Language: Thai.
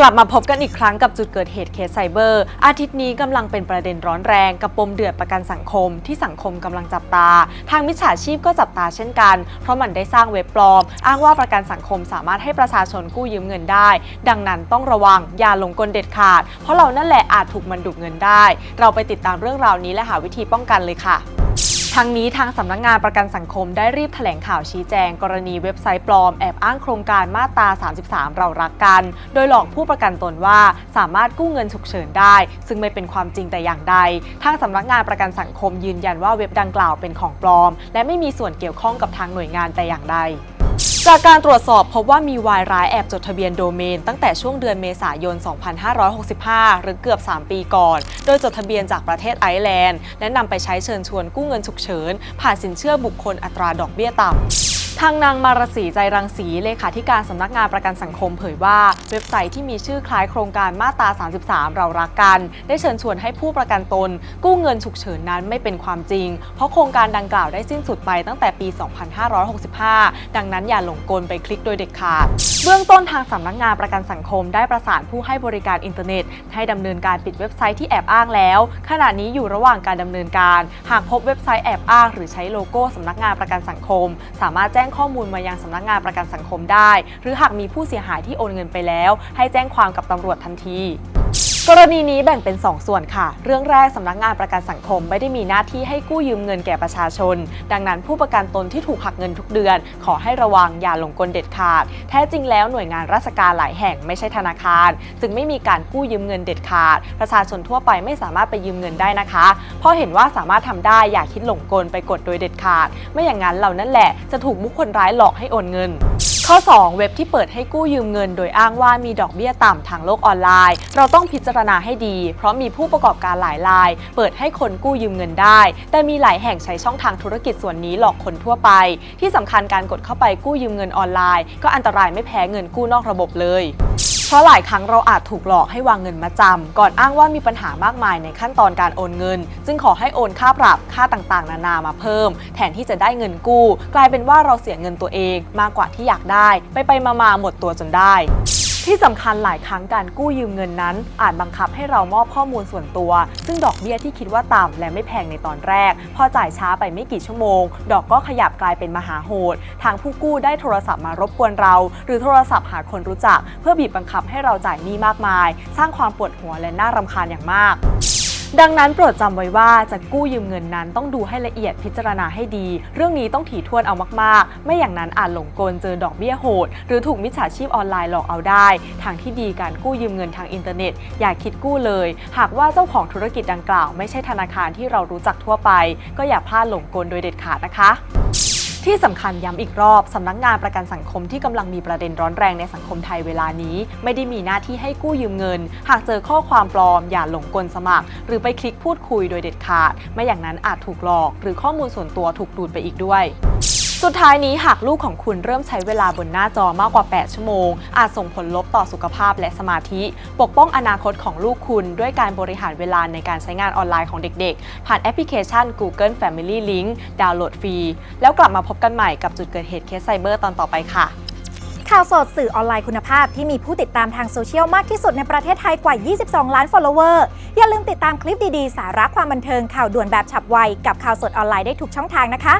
กลับมาพบกันอีกครั้งกับจุดเกิดเหตุเคสไซเบอร์ อาทิตย์นี้กำลังเป็นประเด็นร้อนแรงกับปมเดือดประกันสังคม ที่สังคมกำลังจับตา ทางมิจฉาชีพก็จับตาเช่นกัน เพราะมันได้สร้างเว็บปลอม อ้างว่าประกันสังคมสามารถให้ประชาชนกู้ยืมเงินได้ ดังนั้นต้องระวังอย่าหลงกลเด็ดขาด เพราะเรานั่นแหละอาจถูกมันดูดเงินได้ เราไปติดตามเรื่องราวนี้และหาวิธีป้องกันเลยค่ะ ทั้งนี้ทางสำนักงานประกันสังคมได้รีบแถลงข่าวชี้แจง กรณีเว็บไซต์ปลอมแอบอ้างโครงการมาตรา 33 เรารักกัน โดยหลอกผู้ประกันตนว่าสามารถกู้เงินฉุกเฉินได้ ซึ่งไม่เป็นความจริงแต่อย่างใด ทางสำนักงานประกันสังคมยืนยันว่าเว็บดังกล่าวเป็นของปลอม และไม่มีส่วนเกี่ยวข้องกับทางหน่วยงานแต่อย่างใด จากการตรวจสอบพบว่ามีวายร้ายแอบจดทะเบียนโดเมน ตั้งแต่ช่วงเดือนเมษายน 2565 หรือเกือบ 3 ปีก่อน โดยจดทะเบียนจากประเทศไอร์แลนด์ และนำไปใช้เชิญชวนกู้เงินฉุกเฉิน ผ่านสินเชื่อบุคคลอัตราดอกเบี้ยต่ำ ทางนางมารสีใจรังสีเลขาธิการสำนักงานประกันสังคมเผยว่า เว็บไซต์ที่มีชื่อคล้ายโครงการมาตรา 33 เรารักกัน ได้เชิญชวนให้ผู้ประกันตน กู้เงินฉุกเฉินนั้นไม่เป็นความจริง เพราะโครงการดังกล่าวได้สิ้นสุดไปตั้งแต่ปี 2565 ดังนั้นอย่าหลงกลไปคลิกโดยเด็ดขาด เบื้องต้นทางสำนักงานประกันสังคมได้ประสานผู้ให้บริการอินเทอร์เน็ต ให้ดำเนินการปิดเว็บไซต์ที่แอบอ้างแล้ว ขณะนี้อยู่ระหว่างการดำเนินการ หากพบเว็บไซต์แอบอ้างหรือใช้โลโก้สำนักงานประกันสังคม สามารถแจ้งข้อมูลมายังสำนักงานประกันสังคมได้ หรือหากมีผู้เสียหายที่โอนเงินไปแล้ว ให้แจ้งความกับตำรวจทันที กรณีนี้แบ่งเป็น 2 ส่วนค่ะ เรื่องแรกสำนักงานประกันสังคมไม่ได้มีหน้าที่ให้กู้ยืมเงินแก่ประชาชน ดังนั้นผู้ประกันตนที่ถูกหักเงินทุกเดือน ขอให้ระวังอย่าหลงกลเด็ดขาด แท้จริงแล้วหน่วยงานราชการหลายแห่งไม่ใช่ธนาคาร จึงไม่มีการกู้ยืมเงินเด็ดขาด ประชาชนทั่วไปไม่สามารถไปยืมเงินได้นะคะ เพราะเห็นว่าสามารถทำได้อย่าคิดหลงกลไปกดโดยเด็ดขาด ไม่อย่างนั้นเรานั่นแหละจะถูกบุคคลร้ายหลอกให้โอนเงิน ข้อ 2 เว็บที่เปิดให้กู้ยืมเงิน โดยอ้างว่ามีดอกเบี้ยต่ำทางโลกออนไลน์ เราต้องพิจารณาให้ดี เพราะมีผู้ประกอบการหลายราย เปิดให้คนกู้ยืมเงินได้ แต่มีหลายแห่งใช้ช่องทางธุรกิจส่วนนี้หลอกคนทั่วไป ที่สำคัญการกดเข้าไปกู้ยืมเงินออนไลน์ ก็อันตรายไม่แพ้เงินกู้นอกระบบเลย เพราะหลายครั้งเราอาจถูกหลอกให้วางเงินมาจำก่อนอ้างว่ามีปัญหามากมายในขั้นตอนการโอนเงิน จึงขอให้โอนค่าปรับค่าต่างๆ นานามาเพิ่ม แทนที่จะได้เงินกู้ กลายเป็นว่าเราเสียเงินตัวเองมากกว่าที่อยากได้ ไปไปๆมาๆหมดตัวจนได้ ที่สำคัญหลายครั้งการกู้ยืมเงินนั้น อาจบังคับให้เรามอบข้อมูลส่วนตัว ซึ่งดอกเบี้ยที่คิดว่าต่ำและไม่แพงในตอนแรก พอจ่ายช้าไปไม่กี่ชั่วโมง ดอกก็ขยับกลายเป็นมหาโหด ทางผู้กู้ได้โทรศัพท์มารบกวนเรา หรือโทรศัพท์หาคนรู้จัก เพื่อบีบบังคับให้เราจ่ายหนี้มากมาย สร้างความปวดหัวและน่ารำคาญอย่างมาก ดังนั้นโปรดจำไว้ว่าจะกู้ยืมเงินนั้นต้องดูให้ละเอียดพิจารณาให้ดี เรื่องนี้ต้องถี่ถ้วนเอามากๆ ไม่อย่างนั้นอาจหลงกลเจอดอกเบี้ยโหด หรือถูกมิจฉาชีพออนไลน์หลอกเอาได้ ทางที่ดีการกู้ยืมเงินทางอินเทอร์เน็ต อย่าคิดกู้เลย หากว่าเจ้าของธุรกิจดังกล่าว ไม่ใช่ธนาคารที่เรารู้จักทั่วไป ก็อย่าพลาดหลงกลโดยเด็ดขาดนะคะ ที่สำคัญย้ำอีกรอบสำนักงานประกันสังคมที่กำลังมีประเด็นร้อนแรงในสังคมไทยเวลานี้ ไม่ได้มีหน้าที่ให้กู้ยืมเงิน หากเจอข้อความปลอม อย่าหลงกลสมัคร หรือไปคลิกพูดคุยโดยเด็ดขาด ไม่อย่างนั้นอาจถูกหลอก หรือข้อมูลส่วนตัวถูกดูดไปอีกด้วย สุดท้ายนี้หากลูกของคุณเริ่มใช้เวลาบนหน้าจอมากกว่า 8 ชั่วโมง อาจส่งผลลบต่อสุขภาพและสมาธิ ปกป้องอนาคตของลูกคุณ ด้วยการบริหารเวลาในการใช้งานออนไลน์ของเด็กๆ ผ่านแอปพลิเคชัน Google Family Link ดาวน์โหลดฟรี แล้วกลับมาพบกันใหม่กับจุดเกิดเหตุเคสไซเบอร์ตอนต่อไปค่ะข่าวสดสื่อออนไลน์คุณภาพที่มีผู้ติดตามทางโซเชียลมากที่สุดในประเทศไทยกว่า 22 ล้าน follower อย่าลืมติดตามคลิปดี ๆ สาระความบันเทิงข่าวด่วนแบบฉับไว กับข่าวสดออนไลน์ได้ทุกช่องทางนะคะ